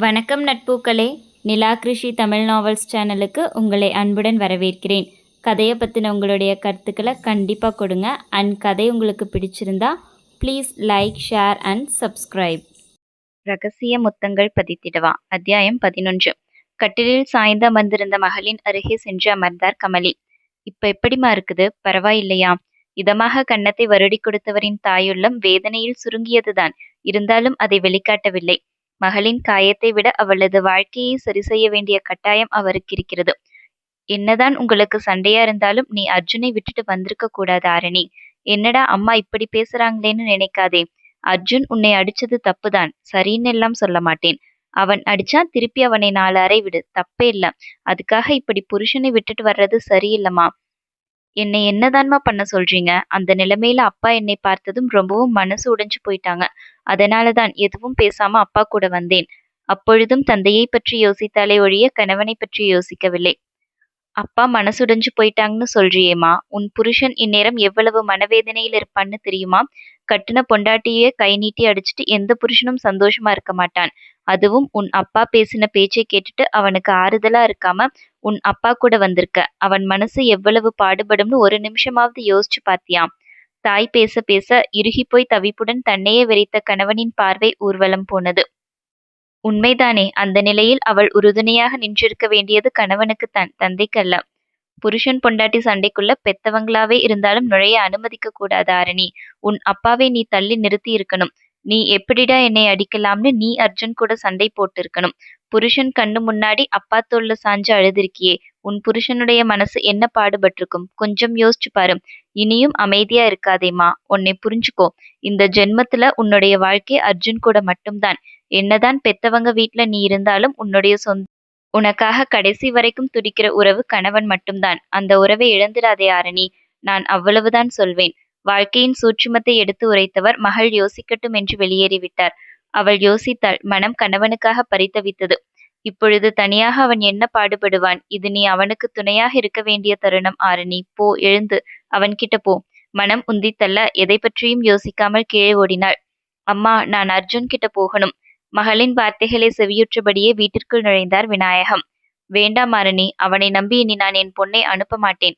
வணக்கம் நட்பூக்களே. நிலா கிருஷி தமிழ் நாவல்ஸ் சேனலுக்கு உங்களை அன்புடன் வரவேற்கிறேன். கதையை பற்றின உங்களுடைய கருத்துக்களை கண்டிப்பாக கொடுங்க. அண்ட் கதை உங்களுக்கு பிடிச்சிருந்தா please like share and subscribe ரகசிய முத்தங்கள் பதித்திடவா? அத்தியாயம் பதினொன்று. கட்டிலில் சாய்ந்து அமர்ந்திருந்த மகளின் அருகே சென்று அமர்ந்தார் கமலி. இப்ப எப்படிம்மா இருக்குது? பரவாயில்லையா? இதமாக கன்னத்தை வருடி கொடுத்தவரின் தாயுள்ளம் வேதனையில் சுருங்கியதுதான். இருந்தாலும் அதை வெளிக்காட்டவில்லை. மகளின் காயத்தை விட அவளது வாழ்க்கையை சரி செய்ய வேண்டிய கட்டாயம் அவருக்கு இருக்கிறது. என்னதான் உங்களுக்கு சண்டையா இருந்தாலும் நீ அர்ஜுனை விட்டுட்டு வந்திருக்க கூடாது ஆரணி. என்னடா அம்மா இப்படி பேசுறாங்களேன்னு நினைக்காதே. அர்ஜுன் உன்னை அடிச்சது தப்புதான். சரின்னு எல்லாம் சொல்ல மாட்டேன். அவன் அடிச்சா திருப்பி அவனை நாலு அறை விடு. தப்பே இல்ல. அதுக்காக இப்படி புருஷனை விட்டுட்டு வர்றது சரியில்லம்மா. என்னை என்னதான்மா பண்ண சொல்றீங்க? அந்த நிலைமையில அப்பா என்னை பார்த்ததும் ரொம்பவும் மனசு உடைஞ்சு போயிட்டாங்க. அதனாலதான் எதுவும் பேசாம அப்பா கூட வந்தேன். அப்பொழுதும் தந்தையை பற்றி யோசித்தாலே ஒழிய கணவனை பற்றி யோசிக்கவில்லை. அப்பா மனசுடைஞ்சு போயிட்டாங்கன்னு சொல்றியேம்மா. உன் புருஷன் இந்நேரம் எவ்வளவு மனவேதனையில் இருப்பான்னு தெரியுமா? கட்டுன பொண்டாட்டியே கை நீட்டி அடிச்சுட்டு எந்த புருஷனும் சந்தோஷமா இருக்க மாட்டான். அதுவும் உன் அப்பா பேசின பேச்சை கேட்டுட்டு அவனுக்கு ஆறுதலா இருக்காம உன் அப்பா கூட வந்திருக்க. அவன் மனசு எவ்வளவு பாடுபடும்னு ஒரு நிமிஷமாவது யோசிச்சு பாத்தியாம். தாய் பேச பேச இறுகி போய் தவிப்புடன் தன்னையே வெறித்த கணவனின் பார்வை ஊர்வலம் போனது. உண்மைதானே அந்த நிலையில் அவள் உறுதுணையாக நின்றிருக்க வேண்டியது கணவனுக்குத்தான் தந்தைக்கல்ல புருஷன் பொண்டாட்டி சண்டைக்குள்ள பெத்தவங்களாவே இருந்தாலும் நுழைய அனுமதிக்க கூடாது ஆரணி. உன் அப்பாவை நீ தள்ளி நிறுத்தி இருக்கணும். நீ எப்படிடா என்னை அடிக்கலாம்னு நீ அர்ஜுன் கூட சண்டை போட்டு இருக்கணும் புருஷன் கண்ணு முன்னாடி அப்பா தோல்ல சாஞ்சு அழுதிருக்கியே. உன் புருஷனுடைய மனசு என்ன பாடுபட்டிருக்கும்? கொஞ்சம் யோசிச்சு பாரு இனியும் அமைதியா இருக்காதேம்மா. உன்னை புரிஞ்சுக்கோ. இந்த ஜென்மத்துல உன்னுடைய வாழ்க்கை அர்ஜுன் கூட மட்டும்தான். என்னதான் பெத்தவங்க வீட்ல நீ இருந்தாலும் உன்னுடைய சொந்த உனக்காக கடைசி வரைக்கும் துடிக்கிற உறவு கணவன் மட்டும்தான். அந்த உறவை இழந்திடாதே ஆரணி. நான் அவ்வளவுதான் சொல்வேன். வாழ்க்கையின் சூட்சுமத்தை எடுத்து உரைத்தவர் மகள் யோசிக்கட்டும் என்று வெளியேறிவிட்டார். அவள் யோசித்தாள் மனம் கணவனுக்காக பரித்தவித்தது இப்பொழுது தனியாக அவன் என்ன பாடுபடுவான்? இது நீ அவனுக்கு துணையாக இருக்க வேண்டிய தருணம் ஆரணி. போ எழுந்து. அவன்கிட்ட போ. மனம் உந்தித்தள்ள எதை பற்றியும் யோசிக்காமல் கீழே ஓடினாள். அம்மா நான் அர்ஜுன் கிட்ட போகணும். மகளின் வார்த்தைகளை செவியுற்றபடியே வீட்டிற்குள் நுழைந்தார் விநாயகம். வேண்டாம் மாரணி அவனை நம்பி இனி நான் என் பொண்ணை அனுப்ப மாட்டேன்.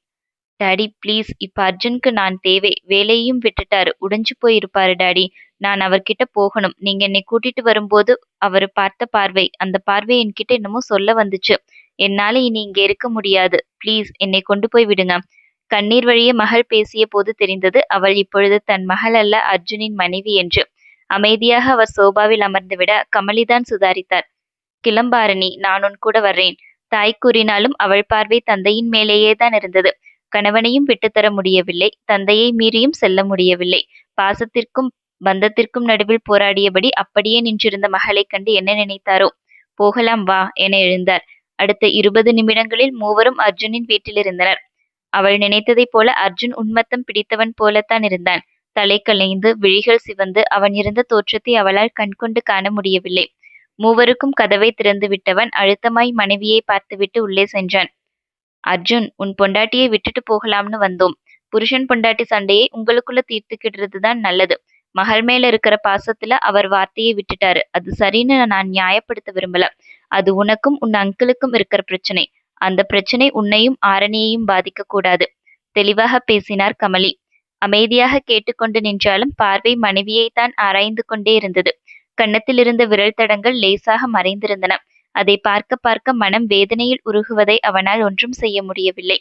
டாடி ப்ளீஸ் இப்ப அர்ஜுனுக்கு நான் தேவை. வேலையும் விட்டுட்டாரு. உடைஞ்சு போயிருப்பாரு டாடி. நான் அவர்கிட்ட போகணும். நீங்க என்னை கூட்டிட்டு வரும்போது அவரு பார்த்த பார்வை அந்த பார்வை என்கிட்ட என்னமோ சொல்ல வந்துச்சு. என்னால இனி இங்க இருக்க முடியாது. ப்ளீஸ் என்னை கொண்டு போய் விடுங்க. கண்ணீர் வழியே மகள் பேசிய போது தெரிந்தது அவள் இப்பொழுது தன் மகள் அல்ல அர்ஜுனின் மனைவி என்று. அமைதியாக அவர் சோபாவில் அமர்ந்துவிட கமலிதான் சுதாரித்தார். கிளம்பாரணி நான் உன் கூட வர்றேன். தாய் கூறினாலும் அவள் பார்வை தந்தையின் மேலேயே தான் இருந்தது. கணவனையும் விட்டுத்தர முடியவில்லை. தந்தையை மீறியும் செல்ல முடியவில்லை. பாசத்திற்கும் பந்தத்திற்கும் நடுவில் போராடியபடி அப்படியே நின்றிருந்த மகளைக் கண்டு என்ன நினைத்தாரோ? போகலாம் வா என எழுந்தார். அடுத்த இருபது நிமிடங்களில் மூவரும் அர்ஜுனின் வீட்டில் இருந்தனர். அவள் நினைத்ததைப் போல அர்ஜுன் உன்மத்தம் பிடித்தவன் போலத்தான் இருந்தான். தலை கலைந்து விழிகள் சிவந்து அவன் இருந்த தோற்றத்தை அவளால் கண்கொண்டு காண முடியவில்லை. மூவருக்கும் கதவை திறந்து விட்டவன் அழுத்தமாய் மனைவியை பார்த்துவிட்டு உள்ளே சென்றான். அர்ஜுன் உன் பொண்டாட்டியை விட்டுட்டு போகலாம்னு வந்தோம். புருஷன் பொண்டாட்டி சண்டையை உங்களுக்குள்ள தீர்த்துக்கிடுறதுதான் நல்லது. மகள் மேல இருக்கிற பாசத்துல அவர் வார்த்தையை விட்டுட்டாரு. அது சரின்னு நான் நியாயப்படுத்த விரும்பல. அது உனக்கும் உன் அங்கிளுக்கும் இருக்கிற பிரச்சனை. அந்த பிரச்சனை உன்னையும் ஆரணியையும் பாதிக்க கூடாது தெளிவாக பேசினார் கமலி. அமைதியாக கேட்டுக்கொண்டு நின்றாலும் பார்வை மனைவியைத்தான் ஆராய்ந்து கொண்டே இருந்தது. கன்னத்தில் இருந்த விரல் தடங்கள் லேசாக மறைந்திருந்தன. அதை பார்க்க பார்க்க மனம் வேதனையில் உருகுவதை அவனால் ஒன்றும் செய்ய முடியவில்லை.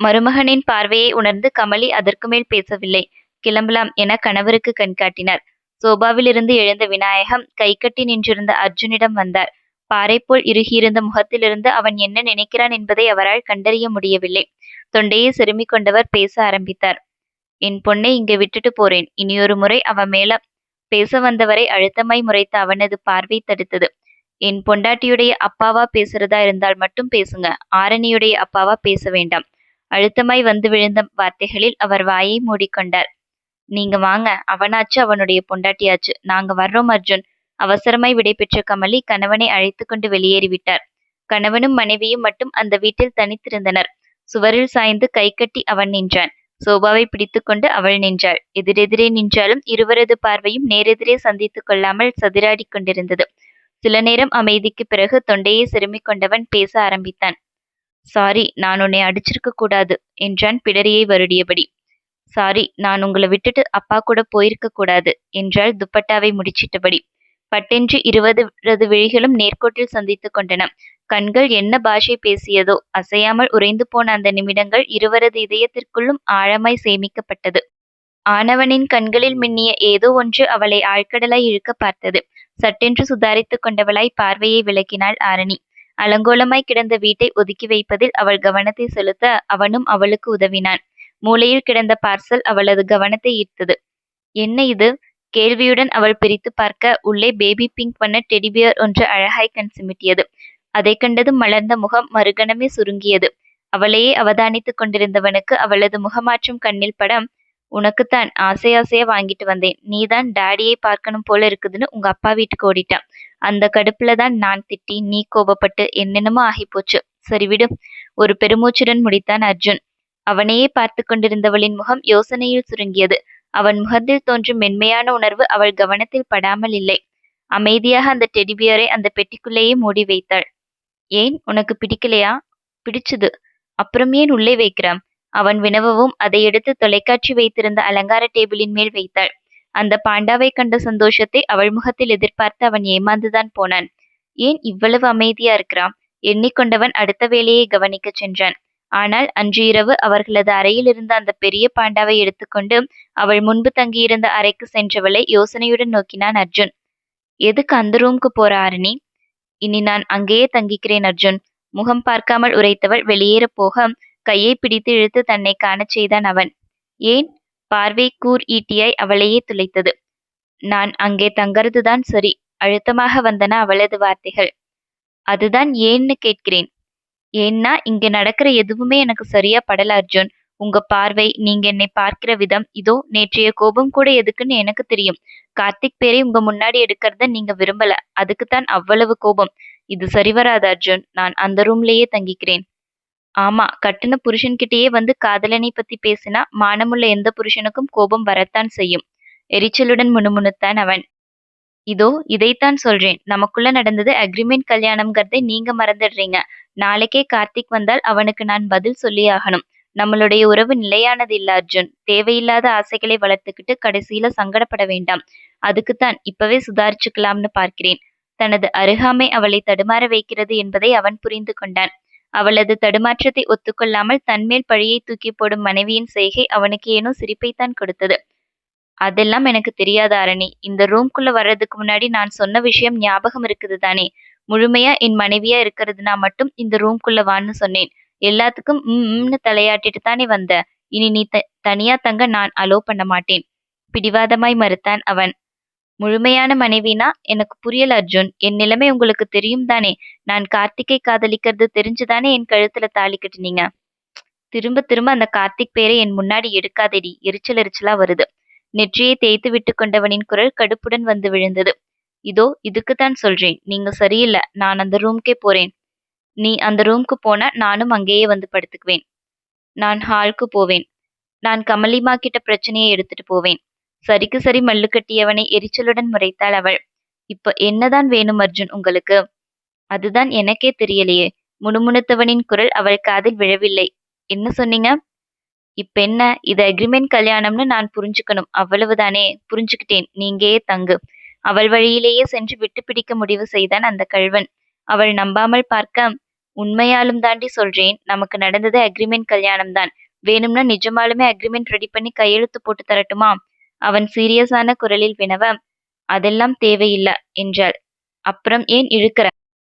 மருமகனின் பார்வையை உணர்ந்து கமலி அதற்கு மேல் பேசவில்லை. கிளம்பலாம் என கணவருக்கு கண்காட்டினார் சோபாவிலிருந்து எழுந்த விநாயகம் கைகட்டி நின்றிருந்த அர்ஜுனிடம் வந்தார். பாறை போல் இறுகியிருந்த முகத்திலிருந்து அவன் என்ன நினைக்கிறான் என்பதை அவரால் கண்டறிய முடியவில்லை. தொண்டையை செருமிக் கொண்டவர் பேச ஆரம்பித்தார். என் பொண்ணை இங்க விட்டுட்டு போறேன். இனியொரு முறை அவ மேல பேச வந்தவரை அழுத்தமாய் முறைத்த அவனது பார்வை தடுத்தது. என் பொண்டாட்டியுடைய அப்பாவா பேசுறதா இருந்தால் மட்டும் பேசுங்க. ஆரணியுடைய அப்பாவா பேச வேண்டாம் அழுத்தமாய் வந்து விழுந்த வார்த்தைகளில் அவர் வாயை மூடிக்கொண்டார். நீங்க வாங்க. அவனாச்சு அவனுடைய பொண்டாட்டியாச்சு. நாங்க வர்றோம் அர்ஜுன். அவசரமாய் விடைபெற்ற கமலி கணவனை அழைத்து கொண்டு வெளியேறிவிட்டார். கணவனும் மனைவியும் மட்டும் அந்த வீட்டில் தனித்திருந்தனர். சுவரில் சாய்ந்து கை கட்டி அவன் நின்றான். சோபாவை பிடித்துக்கொண்டு அவள் நின்றாள். எதிரெதிரே நின்றாலும் இருவரது பார்வையும் நேரெதிரே சந்தித்துக் கொள்ளாமல் சதிராடி கொண்டிருந்தது. சில நேரம் அமைதிக்குப் பிறகு தொண்டையை சிறுமிக் கொண்டவன் பேச ஆரம்பித்தான். சாரி நான் உன்னை அடிச்சிருக்க கூடாது என்றான் பிடரியை வருடியபடி. சாரி நான் உங்களை விட்டுட்டு அப்பா கூட போயிருக்க கூடாது என்றாள் துப்பட்டாவை முடிச்சிட்டபடி. பட்டென்று இருபது விழிகளும் நேர்கோட்டில் சந்தித்துக் கொண்டன. கண்கள் என்ன பாஷை பேசியதோ அசையாமல் உறைந்து போன அந்த நிமிடங்கள் இருவரது இதயத்திற்குள்ளும் ஆழமாய் சேமிக்கப்பட்டது. ஆனவனின் கண்களில் மின்னிய ஏதோ ஒன்று அவளை ஆழ்கடலாய் இழுக்க பார்த்தது. சட்டென்று சுதாரித்துக் கொண்டவளாய் பார்வையை விளக்கினாள் ஆரணி. அலங்கோலமாய் கிடந்த வீட்டை ஒதுக்கி வைப்பதில் அவள் கவனத்தை செலுத்த அவனும் அவளுக்கு உதவினான். மூலையில் கிடந்த பார்சல் அவளது கவனத்தை ஈர்த்தது. என்ன இது? கேள்வியுடன் அவள் பிரித்து பார்க்க உள்ளே பேபி பிங்க் வண்ண டெடிபியர் ஒன்று அழகாய் கண் சிமிட்டியது. அதை கண்டதும் மலர்ந்த முகம் மறுகணமே சுருங்கியது. அவளையே அவதானித்துக் கொண்டிருந்தவனுக்கு அவளது முகமாற்றும் கண்ணில் படம் உனக்குத்தான் ஆசை ஆசையா வாங்கிட்டு வந்தேன். நீதான் டாடியை பார்க்கணும் போல இருக்குதுன்னு உங்க அப்பா வீட்டுக்கு ஓடிட்டான். அந்த கடுப்புல தான் நான் திட்டி நீ கோபப்பட்டு என்னென்னமோ ஆகிப்போச்சு சரி விடு. ஒரு பெருமூச்சுடன் முடித்தான் அர்ஜுன். அவனையே பார்த்து கொண்டிருந்தவளின் முகம் யோசனையில் சுருங்கியது. அவன் முகத்தில் தோன்றும் மென்மையான உணர்வு அவள் கவனத்தில் படாமல் இல்லை. அமைதியாக அந்த டெடிபியரை அந்த பெட்டிக்குள்ளேயே மூடி வைத்தாள். ஏன்? உனக்கு பிடிக்கலையா? பிடிச்சது. அப்புறம் ஏன் உள்ளே வைக்கிறான் அவன் வினவவும் அதை எடுத்து தொலைக்காட்சி வைத்திருந்த அலங்கார டேபிளின் மேல் வைத்தாள். அந்த பாண்டாவை கண்ட சந்தோஷத்தை அவள் முகத்தில் எதிர்பார்த்து அவன் ஏமாந்துதான் போனான். ஏன் இவ்வளவு அமைதியா இருக்கிறான் எண்ணிக்கொண்டவன் அடுத்த வேலையை கவனிக்கச் சென்றான். ஆனால் அன்று இரவு அவர்களது அறையில் இருந்த அந்த பெரிய பாண்டாவை எடுத்துக்கொண்டு அவள் முன்பு தங்கியிருந்த அறைக்கு சென்றவளை யோசனையுடன் நோக்கினான் அர்ஜுன். எதுக்கு அந்த ரூம்க்கு போற ஆரணி? இனி நான் அங்கேயே தங்கிக்கிறேன் அர்ஜுன். முகம் பார்க்காமல் உரைத்தவள் வெளியேற போக கையை பிடித்து இழுத்து தன்னை காணச் செய்தான் அவன். ஏன்? பார்வை கூர் ஈட்டியாய் அவளையே துளைத்தது. நான் அங்கே தங்கறதுதான் சரி. அழுத்தமாக வந்தன அவளது வார்த்தைகள். அதுதான் ஏன்னு கேட்கிறேன். ஏன்னா இங்க நடக்கிற எதுவுமே எனக்கு சரியா படல அர்ஜுன். உங்க பார்வை நீங்க என்னை பார்க்கிற விதம் இதோ நேற்றைய கோபம் கூட எதுக்குன்னு எனக்கு தெரியும். கார்த்திக் பேரை உங்க முன்னாடி எடுக்கிறத நீங்க விரும்பல. அதுக்குத்தான் அவ்வளவு கோபம். இது சரிவராது அர்ஜுன். நான் அந்த ரூம்லயே தங்கிக்கிறேன். ஆமா கட்டுன புருஷன்கிட்டயே வந்து காதலனை பத்தி பேசினா மானமுள்ள எந்த புருஷனுக்கும் கோபம் வரத்தான் செய்யும். எரிச்சலுடன் முணுமுணுத்தான் அவன். இதோ இதைத்தான் சொல்றேன். நமக்குள்ள நடந்தது அக்ரிமெண்ட் கல்யாணம்ங்கிறதை நீங்க மறந்துடுறீங்க. நாளைக்கே கார்த்திக் வந்தால் அவனுக்கு நான் பதில் சொல்லி ஆகணும். நம்மளுடைய உறவு நிலையானது இல்ல அர்ஜுன். தேவையில்லாத ஆசைகளை வளர்த்துக்கிட்டு கடைசியில சங்கடப்பட வேண்டாம். அதுக்குத்தான் இப்பவே சுதாரிச்சுக்கலாம்னு பார்க்கிறேன். தனது அருகாமை அவளை தடுமாற வைக்கிறது என்பதை அவன் புரிந்து கொண்டான். அவளது தடுமாற்றத்தை ஒத்துக்கொள்ளாமல் தன்மேல் பழியை தூக்கி போடும் மனைவியின் செய்கை அவனுக்கு ஏனோ சிரிப்பைத்தான் கொடுத்தது. அதெல்லாம் எனக்கு தெரியாத அரணி. இந்த ரூம்குள்ள வர்றதுக்கு முன்னாடி நான் சொன்ன விஷயம் ஞாபகம் இருக்குது தானே? முழுமையா என் மனைவியா இருக்கிறதுனா மட்டும் இந்த ரூம்குள்ள வான்னு சொன்னேன். எல்லாத்துக்கும் ம்னு தலையாட்டிட்டு தானே வந்த. இனி நீ த தனியா தங்க நான் அலோ பண்ண மாட்டேன். பிடிவாதமாய் மறுத்தான் அவன். முழுமையான மனைவினா? எனக்கு புரியல அர்ஜுன். என் நிலைமை உங்களுக்கு தெரியும் தானே? நான் கார்த்திகை காதலிக்கிறது தெரிஞ்சுதானே என் கழுத்துல தாலி கட்டினீங்க? திரும்ப திரும்ப அந்த கார்த்திக் பேரை என் முன்னாடி எடுக்காதேடி. எரிச்சல் எரிச்சலா வருது. நெற்றியை தேய்த்து விட்டு கொண்டவனின் குரல் கடுப்புடன் வந்து விழுந்தது. இதோ இதுக்குத்தான் சொல்றேன். நீங்க சரியில்லை. நான் அந்த ரூம்க்கே போறேன். நீ அந்த ரூம்க்கு போனா நானும் அங்கேயே வந்து படுத்துக்குவேன். நான் ஹால்க்கு போவேன். நான் கமலிமா கிட்ட பிரச்சனையை எடுத்துட்டு போவேன். சரிக்கு சரி மல்லு கட்டியவனை எரிச்சலுடன் முறைத்தாள் அவள். இப்ப என்னதான் வேணும் அர்ஜுன் உங்களுக்கு? அதுதான் எனக்கே தெரியலையே. முணுமுணுத்தவனின் குரல் அவள் காதில் விழவில்லை. என்ன சொன்னீங்க? இப்ப என்ன இது அக்ரிமெண்ட் கல்யாணம்னு நான் புரிஞ்சுக்கணும். அவ்வளவுதானே? புரிஞ்சுக்கிட்டேன். நீங்கயே தங்கு. அவள் வழியிலேயே சென்று விட்டு பிடிக்க முடிவு செய்தான் அந்த கள்வன். அவள் நம்பாமல் பார்க்க உண்மையாலும் தாண்டி சொல்றேன். நமக்கு நடந்தது அக்ரிமெண்ட் கல்யாணம் தான் வேணும்னா நிஜமாலுமே அக்ரிமெண்ட் ரெடி பண்ணி கையெழுத்து போட்டு தரட்டுமா? அவன் சீரியஸான குரலில் வினவ அதெல்லாம் தேவையில்ல என்றாள். அப்புறம் ஏன் இழுக்கிற?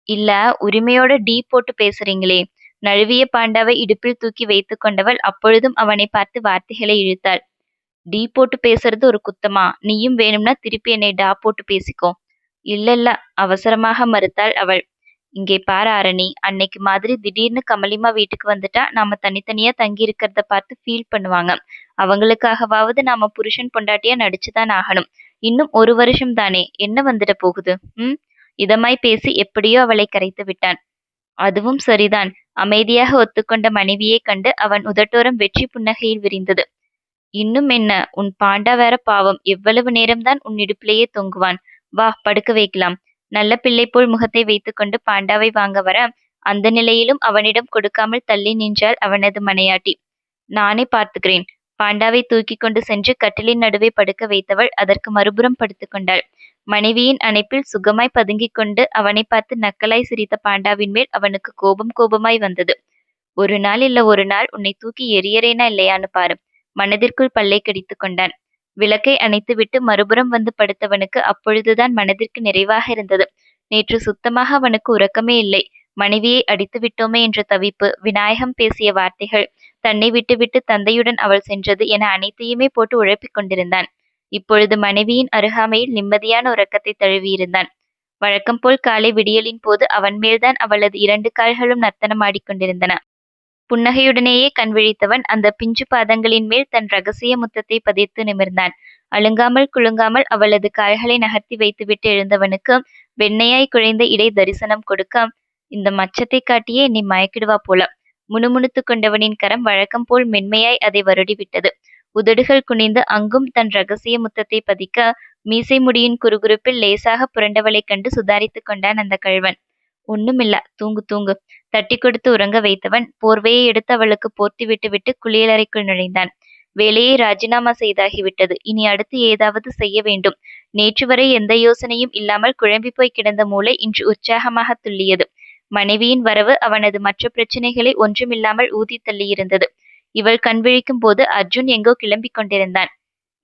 இல்ல உரிமையோட டீ போட்டு பேசுறீங்களே. நழுவிய பாண்டாவை இடுப்பில் தூக்கி வைத்து கொண்டவள் அப்பொழுதும் அவனை பார்த்து வார்த்தைகளை இழுத்தாள். டீ போட்டு பேசுறது ஒரு குத்தமா? நீயும் வேணும்னா திருப்பி என்னை டா போட்டு பேசிக்கோ. இல்லல்ல அவசரமாக மறுத்தாள் அவள். இங்கே பாரு ஆரணி அன்னைக்கு மாதிரி திடீர்னு கமலிமா வீட்டுக்கு வந்துட்டா நாம தனித்தனியா தங்கி இருக்கிறத பார்த்து ஃபீல் பண்ணுவாங்க. அவங்களுக்காகவாவது நாம புருஷன் பொண்டாட்டியா நடிச்சுதான் ஆகணும். இன்னும் ஒரு வருஷம் தானே என்ன வந்துட போகுது? ம்? இதமாய் பேசி எப்படியோ அவளை கரைத்து விட்டான். அதுவும் சரிதான். அமைதியாக ஒத்துக்கொண்ட மனைவியை கண்டு அவன் உதட்டோரம் வெற்றி புன்னகையில் விரிந்தது. இன்னும் என்ன? உன் பாண்டா வேற பாவம். எவ்வளவு நேரம்தான் உன் இடுப்பிலேயே தொங்குவான். வா படுக்க வைக்கலாம். நல்ல பிள்ளை போல் முகத்தை வைத்துக்கொண்டு பாண்டாவை வாங்க வர அந்த நிலையிலும் அவனிடம் கொடுக்காமல் தள்ளி நின்றாள் அவனது மனையாட்டி. நானே பார்த்துக்கிறேன். பாண்டாவை தூக்கி கொண்டு சென்று கட்டிலின் நடுவே படுக்க வைத்தவள் அதற்கு மறுபுறம் படுத்துக்கொண்டாள் மனைவியின் அணைப்பில் சுகமாய் பதுங்கிக் கொண்டு அவனை பார்த்து நக்கலாய் சிரித்த பாண்டாவின் மேல் அவனுக்கு கோபம் கோபமாய் வந்தது. ஒரு நாள் இல்ல ஒரு நாள் உன்னை தூக்கி எரியறேனா இல்லையான்னு பாரு. மனதிற்குள் பல்லை கடித்து கொண்டான். விளக்கை அணைத்துவிட்டு மறுபுறம் வந்து படுத்தவனுக்கு அப்பொழுதுதான் மனதிற்கு நிறைவாக இருந்தது. நேற்று சுத்தமாக அவனுக்கு உறக்கமே இல்லை. மனைவியை அடித்து விட்டோமே என்ற தவிப்பு விநாயகம் பேசிய வார்த்தைகள் தன்னை விட்டுவிட்டு தந்தையுடன் அவள் சென்றது என அனைத்தையுமே போட்டு உழப்பிக் கொண்டிருந்தான். இப்பொழுது மனைவியின் அருகாமையில் நிம்மதியான உறக்கத்தை தழுவியிருந்தான். வழக்கம் போல் காலை விடியலின் போது அவன் மேல்தான் அவளது இரண்டு கால்களும் நர்த்தனம் ஆடிக்கொண்டிருந்தன. புன்னகையுடனேயே கண் விழித்தவன் அந்த பிஞ்சு பாதங்களின் மேல் தன் ரகசிய முத்தத்தை பதித்து நிமிர்ந்தான். அழுங்காமல் குலுங்காமல் அவளது கால்களை நகர்த்தி வைத்துவிட்டு எழுந்தவனுக்கு வெண்ணையாய் குழைந்த இடை தரிசனம் கொடுக்க இந்த மச்சத்தை காட்டியே என்னை மயக்கிடுவா போல. முணுமுணுத்துக் கொண்டவனின் கரம் வழக்கம் போல் மென்மையாய் அதை வருடிவிட்டது. உதடுகள் குனிந்து அங்கும் தன் ரகசிய முத்தத்தை பதிக்க மீசை முடியின் குறுகுறுப்பில் லேசாக புரண்டவளைக் கண்டு சுதாரித்துக் கொண்டான் அந்த கழ்வன் ஒண்ணுமில்ல தூங்கு தூங்கு. தட்டி கொடுத்து உறங்க வைத்தவன் போர்வையை எடுத்து அவளுக்கு போர்த்தி விட்டுவிட்டு குளியலறைக்குள் நுழைந்தான். வேலையை ராஜினாமா செய்தாகிவிட்டது இனி அடுத்து ஏதாவது செய்ய வேண்டும். நேற்று வரை எந்த யோசனையும் இல்லாமல் குழம்பி போய் கிடந்த மூளை இன்று உற்சாகமாக துள்ளியது. மனைவியின் வரவு அவனது மற்ற பிரச்சனைகளை ஒன்றுமில்லாமல் ஊதி தள்ளியிருந்தது. இவள் கண் விழிக்கும் போது அர்ஜுன் எங்கோ கிளம்பிக் கொண்டிருந்தான்.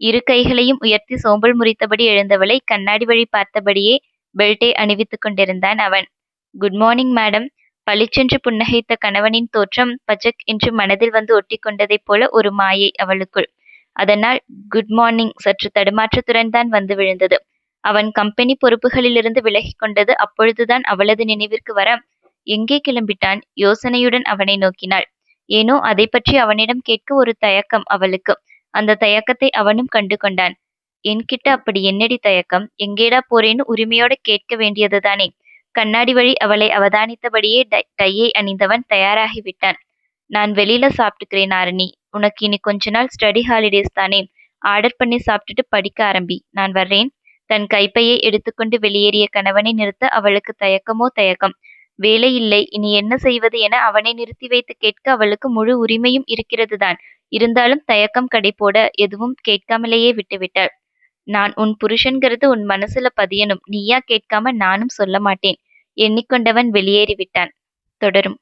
இரு கைகளையும் உயர்த்தி சோம்பல் முறித்தபடி எழுந்தவளை கண்ணாடி வழி பார்த்தபடியே பெல்ட்டை அணிவித்துக் கொண்டிருந்தான் அவன். Good morning madam. பளிச்சென்று புன்னகைத்த கணவனின் தோற்றம் பஜக் என்று மனதில் வந்து ஒட்டி கொண்டதைப் போல ஒரு மாயை அவளுக்குள். அதனால் குட் மார்னிங். சற்று தடுமாற்றத்துடன் தான் வந்து விழுந்தது. அவன் கம்பெனி பொறுப்புகளிலிருந்து விலகிக் கொண்டது அப்பொழுதுதான் அவளது நினைவிற்கு வர எங்கே கிளம்பிட்டான்? யோசனையுடன் அவனை நோக்கினாள். ஏனோ அதை பற்றி அவனிடம் கேட்க ஒரு தயக்கம் அவளுக்கு. அந்த தயக்கத்தை அவனும் கண்டு கொண்டான். என்கிட்ட அப்படி என்னடி தயக்கம்? எங்கேடா போறேன்னு உரிமையோட கேட்க வேண்டியதுதானே? கண்ணாடி வழி அவளை அவதானித்தபடியே டையை அணிந்தவன் தயாராகி விட்டான். நான் வெளியில சாப்பிட்டுக்கிறேன் ஆரணி உனக்கு இனி கொஞ்ச நாள் ஸ்டடி ஹாலிடேஸ் தானே? ஆர்டர் பண்ணி சாப்பிட்டுட்டு படிக்க ஆரம்பி. நான் வர்றேன். தன் கைப்பையை எடுத்துக்கொண்டு வெளியேறிய கணவனை நிறுத்த அவளுக்கு தயக்கமோ தயக்கம். வேலையில்லை. இனி என்ன செய்வது என அவனை நிறுத்தி வைத்து கேட்க அவளுக்கு முழு உரிமையும் இருக்கிறதுதான். இருந்தாலும் தயக்கம் கடை போட எதுவும் கேட்காமலேயே விட்டுவிட்டாள். நான் உன் புருஷன்கிறது உன் மனசுல பதியணும். நீயா கேட்காம நானும் சொல்ல மாட்டேன். எண்ணிக்கொண்டவன் வெளியேறிவிட்டான். தொடரும்.